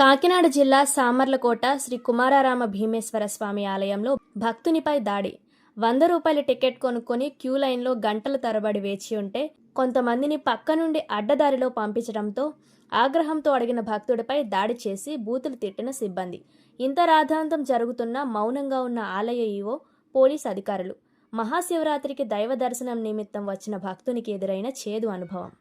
కాకినాడ జిల్లా సామర్లకోట శ్రీ కుమారారామ భీమేశ్వర స్వామి ఆలయంలో భక్తునిపై దాడి. వంద రూపాయల టికెట్ కొనుక్కొని క్యూ లైన్లో గంటల తరబడి వేచి ఉంటే కొంతమందిని పక్క నుండి అడ్డదారిలో పంపించడంతో ఆగ్రహంతో అడిగిన భక్తుడిపై దాడి చేసి బూతులు తిట్టిన సిబ్బంది. ఇంత రాధాంతం జరుగుతున్నా మౌనంగా ఉన్న ఆలయ ఈవో పోలీస్ అధికారులు. మహాశివరాత్రికి దైవ దర్శనం నిమిత్తం వచ్చిన భక్తునికి ఎదురైన చేదు అనుభవం.